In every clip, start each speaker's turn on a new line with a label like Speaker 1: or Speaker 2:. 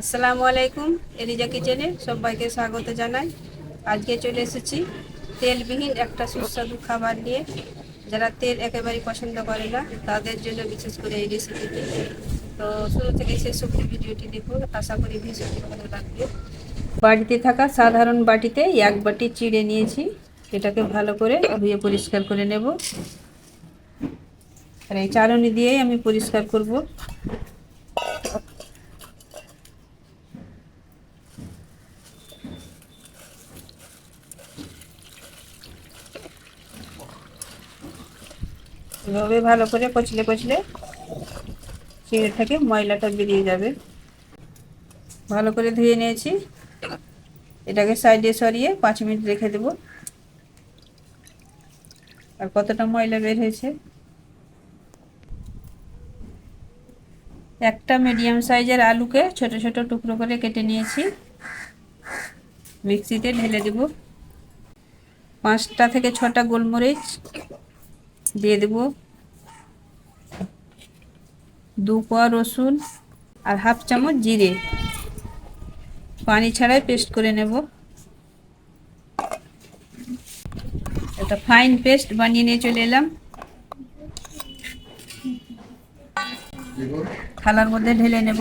Speaker 1: আসসালামু আলাইকুম এলিজা কিচেনে সবাইকে স্বাগত জানাই। আজকে চলে এসেছি তেলবিহীন একটা সুস্বাদু খাবার নিয়ে। যারা তেল একেবারেই পছন্দ করে না, তাদের জন্য বিশেষ করে এই রেসিপিটি তো শুরু থেকে শেষ অব্দি ভিডিওটি দেখুন, আশা করি ভীষণই ভালো লাগবে। বাড়িতে থাকা সাধারণ বাটিতে এক বাটি চিড়ে নিয়েছি। এটাকে ভালো করে ধুয়ে পরিষ্কার করে নেব। আর এই চালনি দিয়েই আমি পরিষ্কার করব। এভাবে ভালো করে কচলে কচলে চিড়ে থেকে ময়লাটা বেরিয়ে যাবে। ভালো করে ধুয়ে নিয়েছি। এটাকে সাইডে সরিয়ে পাঁচ মিনিট রেখে দেব। আর কতটা ময়লা বের হয়েছে? একটা মিডিয়াম সাইজের আলুকে ছোট ছোট টুকরো করে কেটে নিয়েছি। মিক্সিতে ঢেলে দেব। পাঁচটা থেকে ছটা গোলমরিচ দিয়ে দেব দু কোয়া রসুন আর হাফ চামচ জিরে। পানি ছাড়াই পেস্ট করে নেব। একটা ফাইন পেস্ট বানিয়ে নিয়ে চলে এলাম। থালার মধ্যে ঢেলে নেব।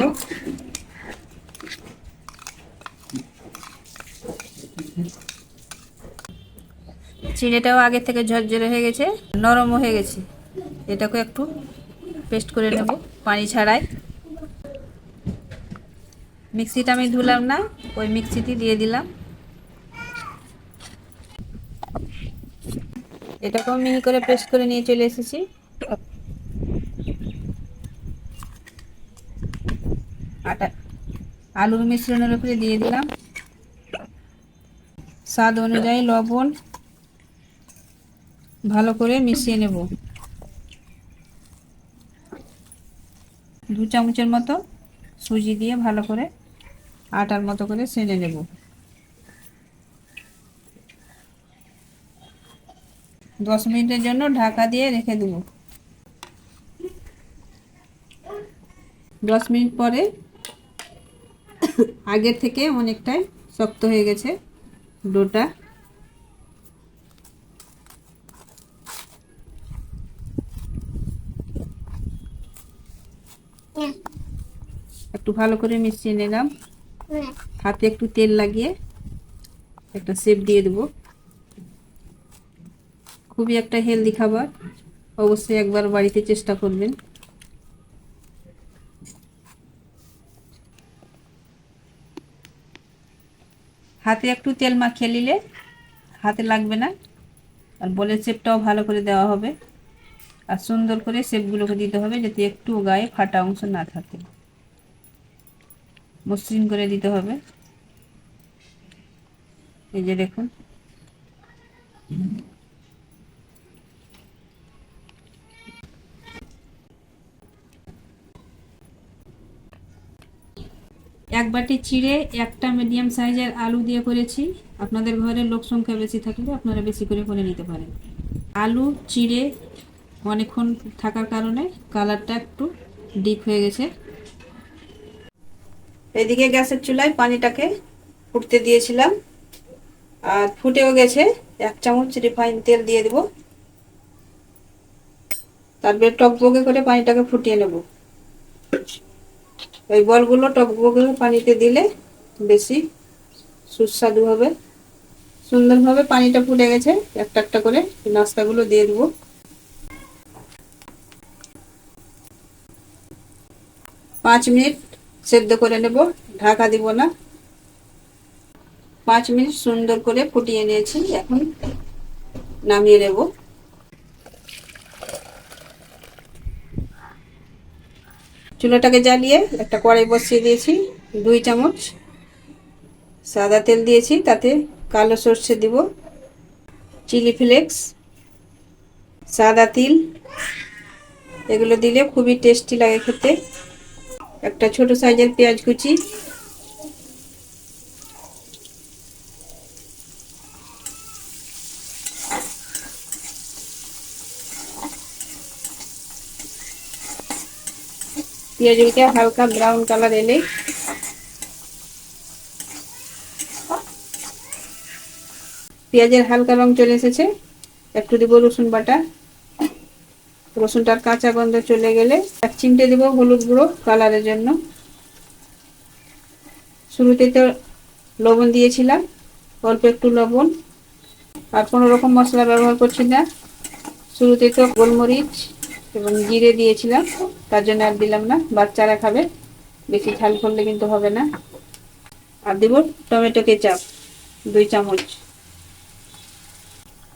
Speaker 1: চিড়েটাও আগে থেকে ঝরঝরে হয়ে গেছে, নরমও হয়ে গেছে। এটাকে একটু পেস্ট করে নেব পানি ছাড়াই। মিক্সিটা আমি ধুলাম না, ওই মিক্সিটি দিয়ে দিলাম। এটাকেও মিহি করে পেস্ট করে নিয়ে চলে এসেছি। আটা, আলুর মিশ্রণের উপরে দিয়ে দিলাম। স্বাদ অনুযায়ী লবণ ভালো করে মিশিয়ে নেব। দু চামচের মতো সুজি দিয়ে ভালো করে আটার মতো করে সেনে নেব। দশ মিনিটের জন্য ঢাকা দিয়ে রেখে দেব। দশ মিনিট পরে আগের থেকে অনেকটাই শক্ত হয়ে গেছে ডোটা। একটু ভালো করে মিশিয়ে নিলাম। হাতে একটু তেল লাগিয়ে একটা সেপ দিয়ে দেবো। খুবই একটা হেলদি খাবার। অবশ্যই একবার বাড়িতে চেষ্টা করবেন। হাতে একটু তেল মাখিয়ে নিলে হাতে লাগবে না। আর বলের শেপটাও ভালো করে দেওয়া হবে। আর সুন্দর করে শেপগুলোকে দিতে হবে যাতে একটু গায়ে ফাটা অংশ না থাকে। মসৃণ করে দিতে হবে। এই যে দেখুন। এক বাটি চিড়ে, একটা মিডিয়াম সাইজের আলু দিয়ে করেছি। আপনাদের ঘরের লোক সংখ্যা বেশি থাকলে আপনারা বেশি করে করে নিতে পারেন। আলু, চিড়ে অনেকক্ষণ থাকার কারণে কালারটা একটু ডিপ হয়ে গেছে। এদিকে গ্যাসের চুলায় পানিটাকে ফুটতে দিয়েছিলাম। আর ফুটেও গেছে। এক চামচ রিফাইন তেল দিয়ে দেব। তারপরে টকবগে করে পানিটাকে ফুটিয়ে নেব। এই বলগুলো টকবগে পানিতে দিলে বেশি সুস্বাদু হবে। সুন্দরভাবে পানিটা ফুটে গেছে। একটা একটা করে নাস্তাগুলো দিয়ে দেবো। পাঁচ মিনিট সেদ্ধ করে নেব, ঢাকা দিব না। পাঁচ মিনিট সুন্দর করে ফুটিয়ে নিয়েছি, এখন নামিয়ে নেব। চুলাটাকে জ্বালিয়ে একটা কড়াই বসিয়ে দিয়েছি, দুই চামচ সাদা তেল দিয়েছি, তাতে কালো সর্ষে দিব, চিলি ফ্লেক্স, সাদা তিল, এগুলো দিলে খুবই টেস্টি লাগে খেতে। একটা ছোট সাইজের পেঁয়াজ কুচি। পেঁয়াজগুলিকে হালকা ব্রাউন কালার এলে। পেঁয়াজের হালকা রং চলে এসেছে। একটু দিব রসুন বাটা। রসুনটার কাঁচা গন্ধ চলে গেলে এক চিমটে দেবো হলুদ গুঁড়ো কালারের জন্য। শুরুতে তো লবণ দিয়েছিলাম, অল্প একটু লবণ। আর কোনো রকম মশলা ব্যবহার করছি না। শুরুতে তো গোলমরিচ এবং জিরে দিয়েছিলাম, তার জন্য আর দিলাম না, বাচ্চারা খাবে, বেশি ঝাল করলে কিন্তু হবে না। আর দেব টমেটো কেচাপ, দুই চামচ।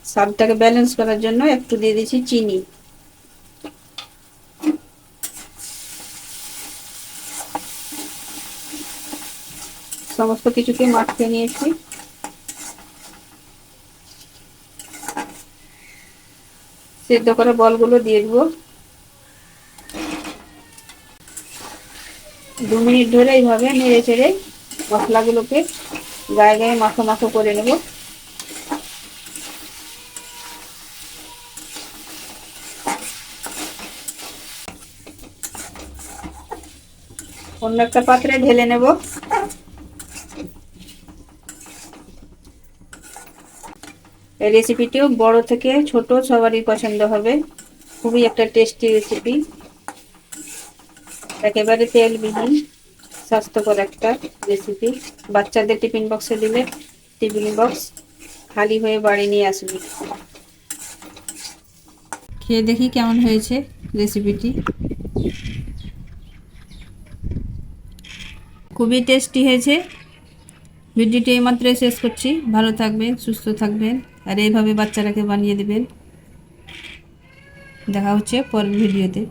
Speaker 1: স্বাদটাকে ব্যালেন্স করার জন্য একটু দিয়ে দিচ্ছি চিনি। সমস্ত কিছুকে মাখিয়ে নিয়েছি। সেদ্ধ করে বলগুলো দিয়ে দেবো। দু মিনিট ধরে এইভাবে নেড়ে চেড়ে মশলাগুলোকে গায়ে গায়ে মাখো মাখো করে নেব। অন্য একটা পাত্রে ঢেলে নেব। রেসিপিটিও বড় থেকে ছোট, সবারই পছন্দ হবে। খুবই একটা টেস্টি রেসিপি একেবারে তেলবিহীন, স্বাস্থ্যকর একটা রেসিপি বাচ্চাদের টিফিন বক্সে দিলে টিফিন বক্স খালি হয়ে বাড়ি নিয়ে আসবে। খেয়ে দেখি কেমন হয়েছে রেসিপিটি খুবই টেস্টি হয়েছে। ভিডিওটি এইমাত্রই শেষ করছি। ভালো থাকবেন, সুস্থ থাকবেন। আর এইভাবে বাচ্চারাকে বানিয়ে দেবেন। দেখা হচ্ছে পরের ভিডিওতে।